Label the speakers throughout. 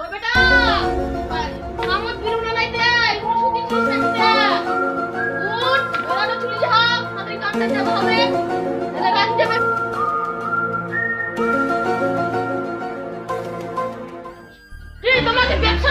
Speaker 1: ও বেটা আমত বিরুনা নাইতে কোন শুটিং করতে দিতে উঠ ওরা চলে যাও আমাদের কামটা যাব হবে। এলা রাত যাবে। তোমাকে ব্যবসা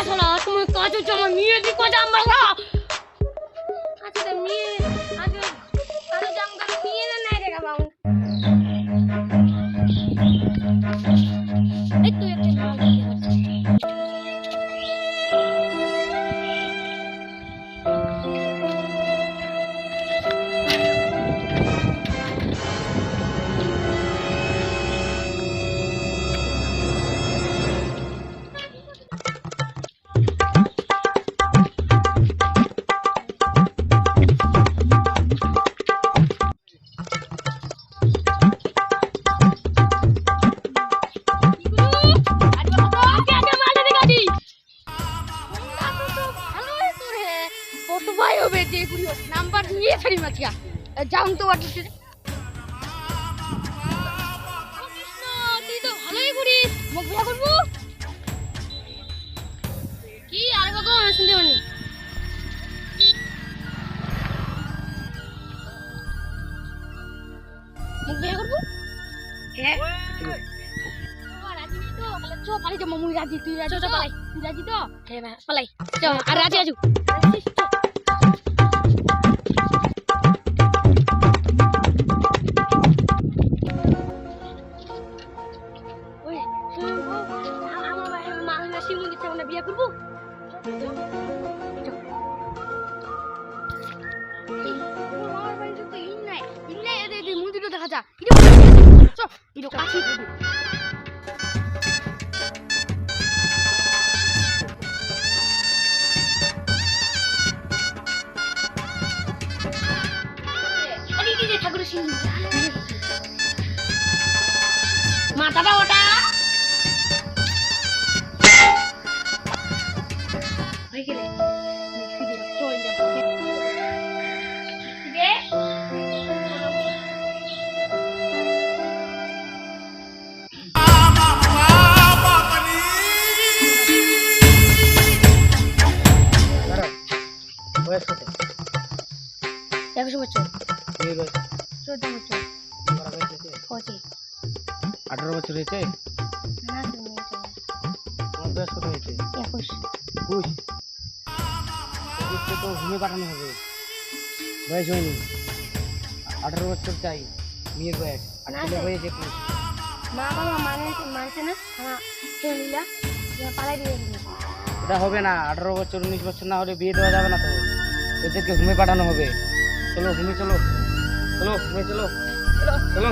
Speaker 1: দাঁড়া না তুমি কাজ হচ্ছে আমার মেয়ে দি কাজ আমরা না
Speaker 2: আচ্ছা মেয়ে আগে আরও মেয়ে না রে বাবু
Speaker 1: নাম্বার নিয়ে ছাড়ি মাছিয়া যাও তো বাড়ি তুই তো ভালোই করিস মুখ বিয়া করব? কি আর আমি শুনতে পারিনি। মুখ বিয়া করব?
Speaker 2: হ্যাঁ।
Speaker 1: তো? পালাই যাব, মুই রাজি, তুই রাজি তো? তুই রাজি তো?
Speaker 2: হ্যাঁ পালাই।
Speaker 1: চ, আর রাজি আজু। আমার বাড়ির মা হইল শিব মন্দির থেকে আমরা বিয়ে করব। চ, চ, চ। এই, আমার হয়ে গেলে চল যাব একশো বছর চোদ্দ বছর হচ্ছে
Speaker 3: আঠারো বছর হয়েছে
Speaker 1: না
Speaker 3: বয়স কত হয়েছে
Speaker 1: একুশ
Speaker 3: একুশ একুশকে তো ঘুমে পাঠানো হবে। বয়স হয়নি। আঠারো বছর চাই। মেয়ের বয়স। ছেলের বয়স একুশ।
Speaker 1: মা বাবা মানে মানছে না? আমার পালাই দিয়ে
Speaker 3: এটা হবে না। আঠারো বছর উনিশ বছর না হলে বিয়ে দেওয়া যাবে না তো। ওদেরকে ঘুমে পাঠানো হবে। চলো ঘুমে চলো। চলো ঘুমে চলো। চলো।